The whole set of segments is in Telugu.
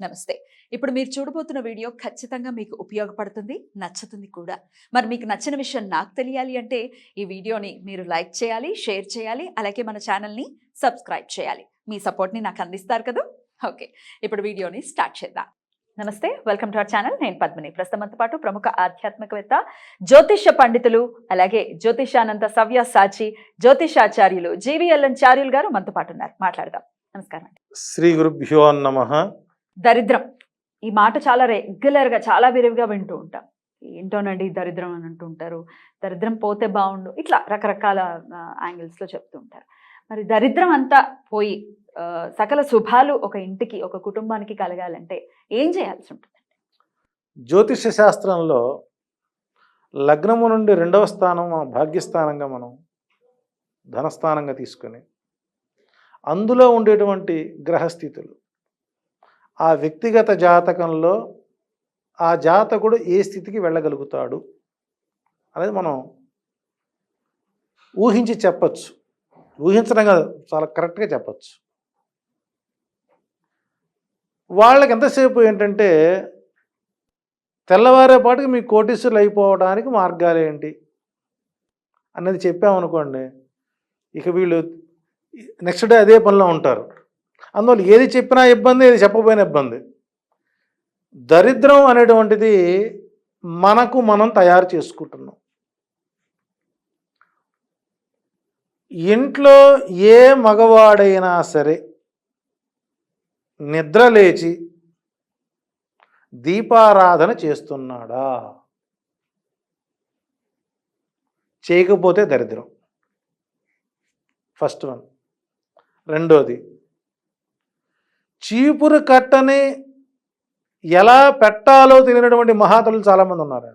నమస్తే. ఇప్పుడు మీరు చూడబోతున్న వీడియో ఖచ్చితంగా మీకు ఉపయోగపడుతుంది నచ్చుతుంది కూడా. మరి మీకు నచ్చిన విషయం నాకు తెలియాలి అంటే ఈ వీడియోని మీరు లైక్ చేయాలి షేర్ చేయాలి అలాగే మన ఛానల్ని సబ్స్క్రైబ్ చేయాలి. మీ సపోర్ట్ని నాకు అందిస్తారు కదా? ఓకే. ఇప్పుడు వీడియోని స్టార్ట్ చేద్దాం. నమస్తే వెల్కమ్ టు అవర్ ఛానల్. నేను పద్మిని. ప్రస్తుతంతో పాటు ప్రముఖ ఆధ్యాత్మికవేత్త జ్యోతిష్య పండితులు అలాగే జ్యోతిషానంద సవ్య సాచి జ్యోతిషాచార్యులు జీవిఎల్ఎన్ చార్యులు గారు మనతో పాటు ఉన్నారు. మాట్లాడదాం. నమస్కారం అండి. శ్రీ గురుభ్యో నమ. దరిద్రం. ఈ మాట చాలా రెగ్యులర్గా చాలా విరివిగా వింటూ ఉంటాం. ఏంటోనండి దరిద్రం అని అంటూ ఉంటారు? దరిద్రం పోతే బాగుండు ఇట్లా రకరకాల యాంగిల్స్లో చెప్తూ ఉంటారు. మరి దరిద్రం అంతా పోయి సకల శుభాలు ఒక ఇంటికి ఒక కుటుంబానికి కలగాలంటే ఏం చేయాల్సి ఉంటుంది? జ్యోతిష శాస్త్రంలో లగ్నము నుండి రెండవ స్థానం భాగ్యస్థానంగా మనం ధనస్థానంగా తీసుకుని అందులో ఉండేటువంటి గ్రహస్థితులు ఆ వ్యక్తిగత జాతకంలో ఆ జాతకుడు ఏ స్థితికి వెళ్ళగలుగుతాడు అనేది మనం ఊహించి చెప్పచ్చు. ఊహించడం కాదు చాలా కరెక్ట్గా చెప్పచ్చు. వాళ్ళకి ఎంతసేపు ఏంటంటే తెల్లవారేపాటికి మీ కోటీసులు అయిపోవడానికి మార్గాలు ఏంటి అన్నది చెప్పామనుకోండి ఇక వీళ్ళు నెక్స్ట్ డే అదే పనిలో ఉంటారు. అందువల్ల ఏది చెప్పినా ఇబ్బంది ఏది చెప్పబోయిన ఇబ్బంది. దరిద్రం అనేటువంటిది మనకు మనం తయారు చేసుకుంటున్నాం. ఇంట్లో ఏ మగవాడైనా సరే నిద్ర లేచి దీపారాధన చేస్తున్నాడా? చేయకపోతే దరిద్రం. First one. రెండోది చీపురు కట్టని ఎలా పెట్టాలో తెలియనటువంటి మహాతలు చాలామంది ఉన్నారు.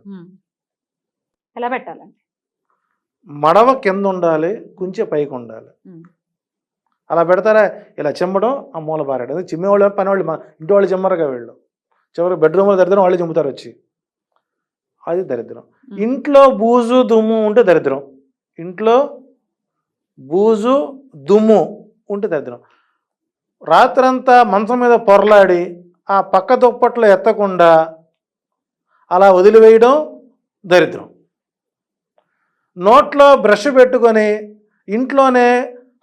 ఎలా పెట్టాలండి? మడవ కింద ఉండాలి కుంచె పైకి ఉండాలి. అలా పెడతారా? ఇలా చిమ్మడం ఆ మూల అది చిమ్మేవాళ్ళు పని వాళ్ళు ఇంటి వాళ్ళు చిమ్మరుగా వీళ్ళు. చివరి బెడ్రూమ్లో దరిద్రం వాళ్ళే చిమ్ముతారు వచ్చి. అది దరిద్రం. ఇంట్లో బూజు దుమ్ము ఉంటే దరిద్రం. ఇంట్లో బూజు దుమ్ము ఉంటే దరిద్రం. రాత్రంతా మంచం మీద పొరలాడి ఆ పక్క దుప్పట్లు ఎత్తకుండా అలా వదిలివేయడం దరిద్రం. నోట్లో బ్రష్ పెట్టుకొని ఇంట్లోనే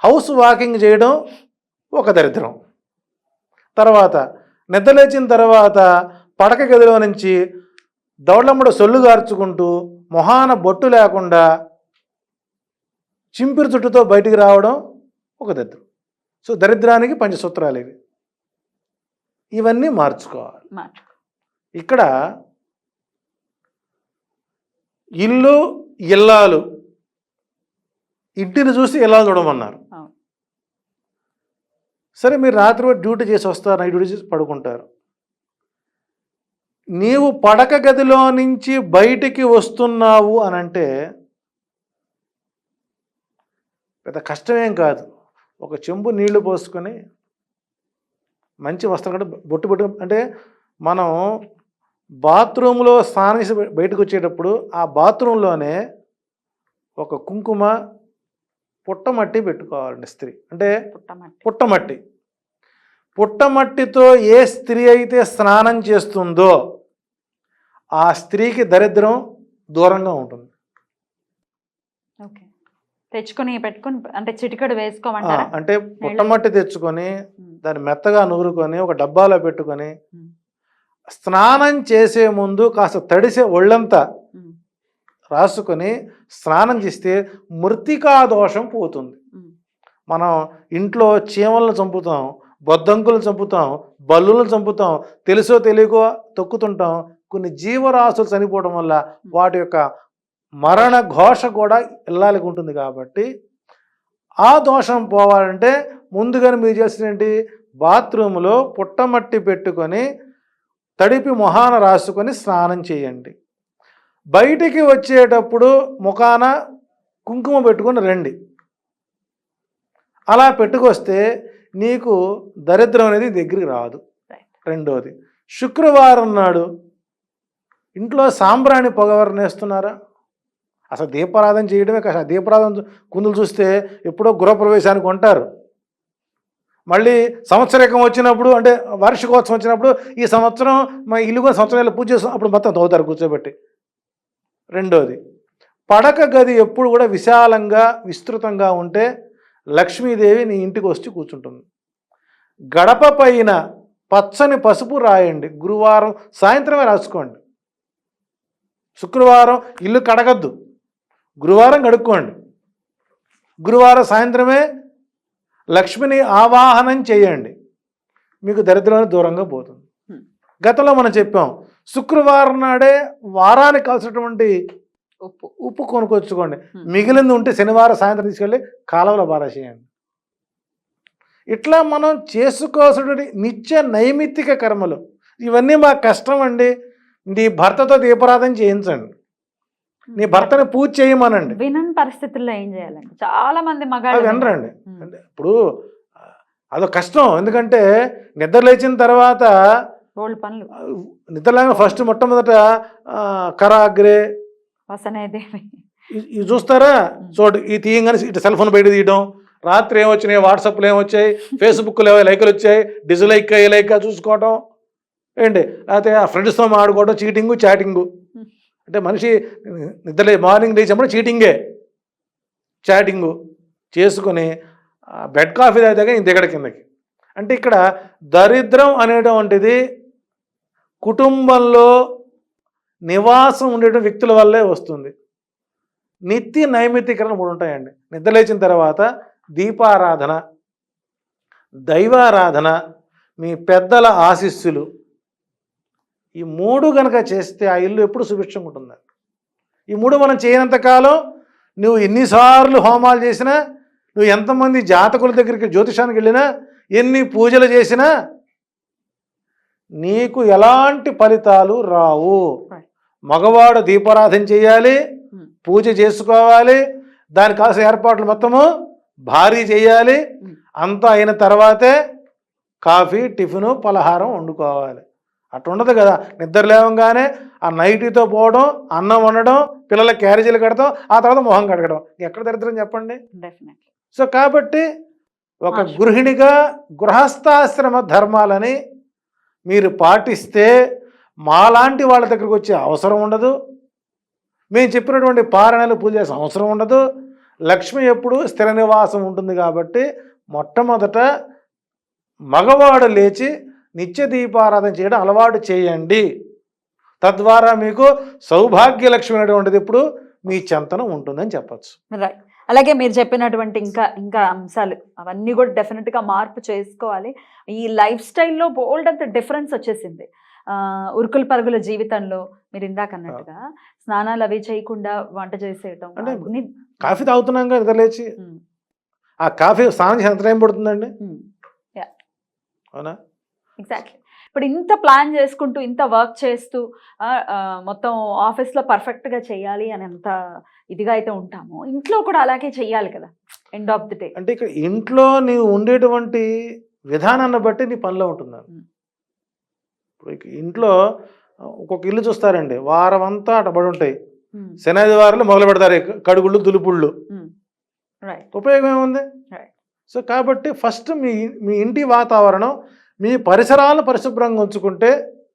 హౌస్ వాకింగ్ చేయడం ఒక దరిద్రం. తర్వాత నిద్రలేచిన తర్వాత పడక గదిలో నుంచి దౌడలమ్మడ సొల్లు గార్చుకుంటూ మొహాన బొట్టు లేకుండా చింపిరి చుట్టుతో బయటికి రావడం ఒక దరిద్రం. సో దరిద్రానికి పంచసూత్రాలు ఇవి. ఇవన్నీ మార్చుకోవాలి. ఇక్కడ ఇల్లు ఇల్లాలు ఇంటిని చూసి ఇల్లాలు చూడమన్నారు. సరే మీరు రాత్రి డ్యూటీ చేసి వస్తారు నైట్ డ్యూటీ చేసి పడుకుంటారు. నీవు పడక గదిలో నుంచి బయటికి వస్తున్నావు అని అంటే పెద్ద కష్టమేం కాదు. ఒక చెంబు నీళ్ళు పోసుకొని మంచి వస్త్రం కూడా బొట్టు బొట్టు అంటే మనం బాత్రూంలో స్నానం చేసి బయ- బయటకు వచ్చేటప్పుడు ఆ బాత్రూంలోనే ఒక కుంకుమ పుట్టమట్టి పెట్టుకోవాలండి స్త్రీ. అంటే పుట్టమట్టి. పుట్టమట్టి. పుట్టమట్టితో ఏ స్త్రీ అయితే స్నానం చేస్తుందో ఆ స్త్రీకి దరిద్రం దూరంగా ఉంటుంది. ఓకే. తెచ్చుకొని పెట్టుకొని అంటే చిటికడు వేసుకోమంటారా అంటే పుట్టమట్టి తెచ్చుకొని. దాన్ని మెత్తగా నూరుకొని ఒక డబ్బాలో పెట్టుకొని. స్నానం చేసే ముందు కాస్త తడిసే ఒళ్ళంతా. రాసుకొని స్నానం చేస్తే మృతికా దోషం పోతుంది. మనం ఇంట్లో చీమలను చంపుతాం బొద్దంకులను చంపుతాం బల్లులను చంపుతాం తెలుసో తెలియకో తొక్కుతుంటాం కొన్ని జీవరాశులు చనిపోవడం వల్ల వాటి యొక్క మరణ ఘోష కూడా ఇల్లాలికి ఉంటుంది కాబట్టి ఆ దోషం పోవాలంటే ముందుగానే మీరు చేసిన ఏంటి? బాత్రూంలో పుట్టమట్టి పెట్టుకొని తడిపి మొహాన రాసుకొని స్నానం చేయండి. బయటికి వచ్చేటప్పుడు ముఖాన కుంకుమ పెట్టుకొని రండి. అలా పెట్టుకొస్తే నీకు దరిద్రం అనేది దగ్గరికి రాదు. రెండోది శుక్రవారం నాడు ఇంట్లో సాంబ్రాణి పొగవరణ వేస్తున్నారా? అసలు దీపారాధన చేయడమే కష్టం. దీపారాధన కుందులు చూస్తే ఎప్పుడో గృహప్రవేశానికి ఉంటారు మళ్ళీ సంవత్సరకం వచ్చినప్పుడు అంటే వార్షికోత్సవం వచ్చినప్పుడు ఈ సంవత్సరం మా ఇల్లు కూడా సంవత్సరం పూజ చేస్తాం. అప్పుడు మొత్తం తవ్వుతారు కూర్చోబెట్టి. రెండోది పడక గది ఎప్పుడు కూడా విశాలంగా విస్తృతంగా ఉంటే లక్ష్మీదేవి నీ ఇంటికి వచ్చి కూర్చుంటుంది. గడప పైన పచ్చని పసుపు రాయండి. గురువారం సాయంత్రమే రాసుకోండి. శుక్రవారం ఇల్లు కడగద్దు. గురువారం కడుక్కోండి గురువారం సాయంత్రమే లక్ష్మిని ఆవాహనం చేయండి. మీకు దరిద్రాన్ని దూరంగా పోతుంది. గతంలో మనం చెప్పాం శుక్రవారం నాడే వారానికి కావాల్సినటువంటి ఉప్పు. ఉప్పు కొనుక్కొచ్చుకోండి. మిగిలింది ఉంటే శనివారం సాయంత్రం తీసుకెళ్ళి కాలువలో బారేసేయండి ఇట్లా మనం చేసుకోవాల్సినటువంటి నిత్య నైమిత్తిక కర్మలు ఇవన్నీ మా కష్టం అండి నీ భర్తతో దీపారాధన చేయించండి. నీ భర్తని పూజ చేయమనండి. వినని పరిస్థితుల్లో ఏం చేయాలండి? చాలా మంది మగాళ్ళు వినరండి. ఇప్పుడు అదొక కష్టం. ఎందుకంటే నిద్ర లేచిన తర్వాత పనులు. నిద్ర లేక ఫస్ట్ మొట్టమొదట కరాగ్రే. వసనేదేవి చూస్తారా? చూడు ఈ తీయంగానే ఇటు సెల్ ఫోన్ బయట తీయడం రాత్రి ఏమొచ్చినాయి వాట్సాప్లో ఏమొచ్చాయి ఫేస్బుక్లో ఏమో లైకులు వచ్చాయి? డిజ్లైక్ లైక్ చూసుకోవటం. ఏంటి? లేకపోతే ఆ ఫ్రెండ్స్తో మాడుకోవడం చీటింగు చాటింగు. అంటే మనిషి నిద్రలే మార్నింగ్ లేచినప్పుడు చీటింగే చాటింగు చేసుకొని బెడ్ కాఫీ తాగితే ఇంత ఎక్కడ కిందకి. అంటే ఇక్కడ దరిద్రం అనేటువంటిది కుటుంబంలో నివాసం ఉండేటువంటి వ్యక్తుల వల్లే వస్తుంది. నిత్య నైమిత్తికరణ మూడు ఉంటాయండి. నిద్రలేచిన తర్వాత దీపారాధన దైవారాధన మీ పెద్దల ఆశీస్సులు ఈ మూడు గనక చేస్తే ఆ ఇల్లు ఎప్పుడు సుభిక్షంగా ఉంటుంది ఈ మూడు మనం చేయనంత కాలం నువ్వు ఎన్నిసార్లు హోమాలు చేసినా నువ్వు ఎంతమంది జాతకుల దగ్గరికి జ్యోతిషానికి వెళ్ళినా ఎన్ని పూజలు చేసినా నీకు ఎలాంటి ఫలితాలు రావు. మగవాడు దీపారాధన చేయాలి Hmm. పూజ చేసుకోవాలి దానికి కావాల్సిన ఏర్పాట్లు మొత్తము భారీ చేయాలి Hmm. అంతా అయిన తర్వాతే కాఫీ టిఫిను పలహారం వండుకోవాలి అట్లా ఉండదు కదా. నిద్ర లేవంగానే ఆ నైటీతో పోవడం అన్నం వండడం పిల్లల క్యారేజీలు కడతాం ఆ తర్వాత మొహం కడగడం. ఎక్కడ దరిద్రం చెప్పండి? సో కాబట్టి ఒక. గృహిణిగా గృహస్థాశ్రమ ధర్మాలని మీరు పాటిస్తే మాలాంటి వాళ్ళ దగ్గరకు వచ్చే అవసరం ఉండదు. మేము చెప్పినటువంటి పారణలు పూజ చేసే అవసరం ఉండదు. లక్ష్మి ఎప్పుడు స్థిర నివాసం ఉంటుంది కాబట్టి మొట్టమొదట మగవాడు లేచి నిత్య దీపారాధన చేయడం అలవాటు చేయండి. తద్వారా మీకు సౌభాగ్య లక్ష్మి అనేటువంటిది ఇప్పుడు మీ చెంతన ఉంటుందని చెప్పచ్చు. రైట్ అలాగే మీరు చెప్పినటువంటి ఇంకా ఇంకా అంశాలు అవన్నీ కూడా డెఫినెట్గా మార్పు చేసుకోవాలి. ఈ లైఫ్ స్టైల్లో బోల్డ్ అంత డిఫరెన్స్ వచ్చేసింది. ఉరుకుల పరుగుల జీవితంలో మీరు ఇందాక అన్నట్టుగా స్నానాలు అవి చేయకుండా వంట చేసేయటం అంటే కాఫీ తాగుతున్నాం కదా లేచి. ఆ కాఫీ స్నానం ఎంత టైం పడుతుందండి. అవునా? ఎగ్జాక్ట్లీ ఇప్పుడు ఇంత ప్లాన్ చేసుకుంటూ ఇంత వర్క్ చేస్తూ మొత్తం ఆఫీస్లో పర్ఫెక్ట్గా చేయాలి అని ఎంత ఇదిగా అయితే ఉంటామో ఇంట్లో కూడా అలాగే చెయ్యాలి కదా ఎండ్ ఆఫ్ ది డే అంటే ఇక్కడ ఇంట్లో నీవు ఉండేటువంటి విధానాన్ని బట్టి నీ పనిలో ఉంటుంది ఉమ్. ఇప్పుడు ఇంట్లో ఒక్కొక్క ఇల్లు చూస్తారండి వారం అంతా అట పడి ఉంటాయి. శనాదివారాలు మొదలు పెడతారు కడుగుళ్ళు దులుపుళ్ళు. ఉపయోగం ఏముంది. సో కాబట్టి ఫస్ట్ మీ మీ ఇంటి వాతావరణం మీ పరిసరాలను పరిశుభ్రంగా ఉంచుకుంటే